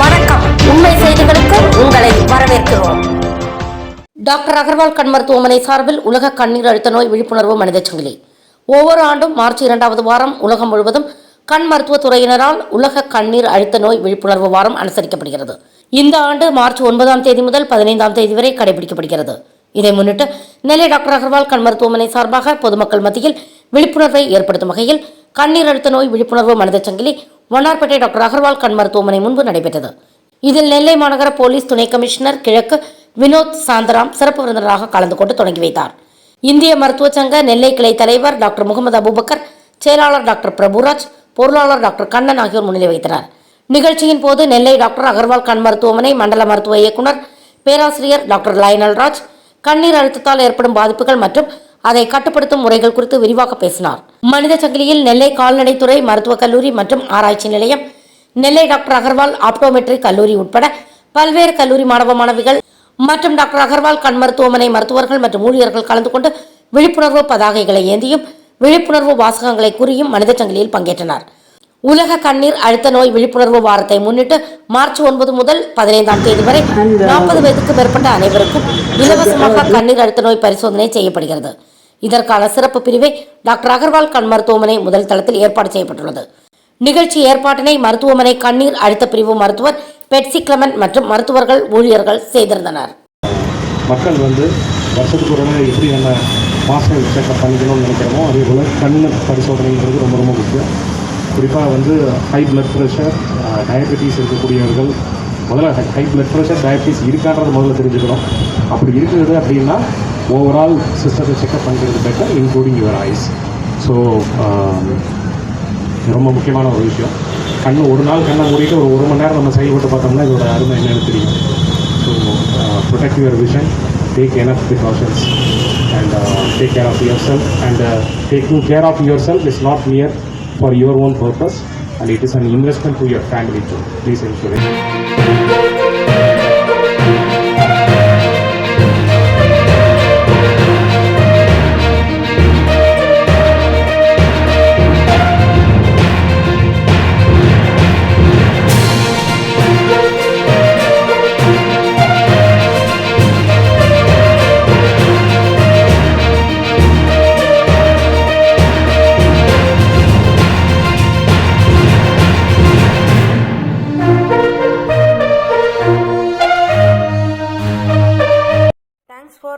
வணக்கம். உண்மை செய்திகளுக்கு உங்களை வரவேற்கிறோம். டாக்டர் அகர்வால் கண் மருத்துவமனை சார்பில் உலக கண்ணீர் அழுத்த நோய் விழிப்புணர்வு மனித சங்கிலி. ஒவ்வொரு ஆண்டும் மார்ச் இரண்டாவது வாரம் உலகம் முழுவதும் கண் மருத்துவத்துறையினரால் உலக கண்ணீர் அழுத்த நோய் விழிப்புணர்வு வாரம் அனுசரிக்கப்படுகிறது. இந்த ஆண்டு மார்ச் ஒன்பதாம் தேதி முதல் பதினைந்தாம் தேதி வரை கடைபிடிக்கப்படுகிறது. இதை முன்னிட்டு நெல்லை டாக்டர் அகர்வால் கண் மருத்துவமனை சார்பாக பொதுமக்கள் மத்தியில் விழிப்புணர்வை ஏற்படுத்தும் வகையில் கண்ணீர் அழுத்த நோய் விழிப்புணர்வு மனித சங்கிலி வண்ணார்பேட்டை டாக்டர் அகர்வால் கண் மருத்துவமனை முன்பு நடைபெற்றது. இதில் நெல்லை மாநகர போலீஸ் துணை கமிஷனர் கிழக்கு வினோத் சாந்தராம் சிறப்பு விருந்தினராக கலந்து கொண்டு தொடங்கி வைத்தார். இந்திய மருத்துவ சங்க நெல்லை கிளை தலைவர் டாக்டர் முகமது அபுபக்கர் செயலாளர் டாக்டர் பிரபுராஜ் பொருளாளர் டாக்டர் கண்ணன் ஆகியோர் முன்னிலை வைத்தனர். நிகழ்ச்சியின் போது நெல்லை டாக்டர் அகர்வால் கண் மருத்துவமனை மண்டல மருத்துவ இயக்குனர் பேராசிரியர் டாக்டர் லயனல் ராஜ் கண்ணீர் அழுத்தத்தால் ஏற்படும் பாதிப்புகள் மற்றும் அதை கட்டுப்படுத்தும் முறைகள் குறித்து விரிவாக பேசினார். மனித சங்கிலியில் நெல்லை கால்நடைத்துறை மருத்துவக் கல்லூரி மற்றும் ஆராய்ச்சி நிலையம் நெல்லை டாக்டர் அகர்வால் ஆப்டோமெட்ரிக் கல்லூரி உட்பட பல்வேறு கல்லூரி மாணவ மாணவிகள் மற்றும் டாக்டர் அகர்வால் கண் மருத்துவமனை மருத்துவர்கள் மற்றும் ஊழியர்கள் கலந்து கொண்டு விழிப்புணர்வு பதாகைகளை ஏந்தியும் விழிப்புணர்வு வாசகங்களை கூறியும் மனித சங்கிலியில் பங்கேற்றனர். உலக கண்ணீர் அழுத்த நோய் விழிப்புணர்வு வாரத்தை முன்னிட்டு மார்ச் ஒன்பது முதல் பதினைந்தாம் தேதி வரை நாற்பது வயதுக்கு மேற்பட்ட அனைவருக்கும் இலவசமாக கண்ணீர் அழுத்த நோய் பரிசோதனை செய்யப்படுகிறது. இதற்கான சிறப்பு பிரிவை டாக்டர் அகர்வால் கண் மருத்துவமனை முதல் தளத்தில் ஏற்பாடு செய்யப்பட்டுள்ளது. நிகழ்ச்சி ஏற்பாட்டினை மருத்துவமனை கண்ணீர் அழுத்த பிரிவு மருத்துவர் பெட்சி கிளமன் மற்றும் மருத்துவர்கள் ஊழியர்கள் செய்திருந்தனர். மக்கள் வந்து வருஷத்துக்கு ஒரு எப்படி நம்ம மாஸ்டர் செக்அப் பண்ணிக்கணும்னு நினைக்கிறோமோ அதே போல் கண் பரிசோதனைங்கிறது ரொம்ப ரொம்ப முக்கியம். குறிப்பாக வந்து ஹை பிளட் ப்ரெஷர் டயபெட்டிஸ் இருக்கக்கூடியவர்கள் முதல்ல ஹை பிளட் ப்ரெஷர் டயபெட்டிஸ் இருக்கான்றது முதல்ல தெரிஞ்சுக்கணும். அப்படி இருக்குது அப்படின்னா ஓவரால் சிஸ்டத்தை செக்அப் பண்ணுறது better including your eyes so ரொம்ப முக்கியமான ஒரு விஷயம். கண் ஒரு நாள் கண்ணை மூடிட்டு ஒரு ஒரு மணி நேரம் நம்ம செயல்பட்டு பார்த்தோம்னா இதோட அருமை என்னன்னு தெரியும். So protect your vision take enough precautions and take care of yourself and taking care of yourself is not near for your own purpose and it is an investment to your family too please insure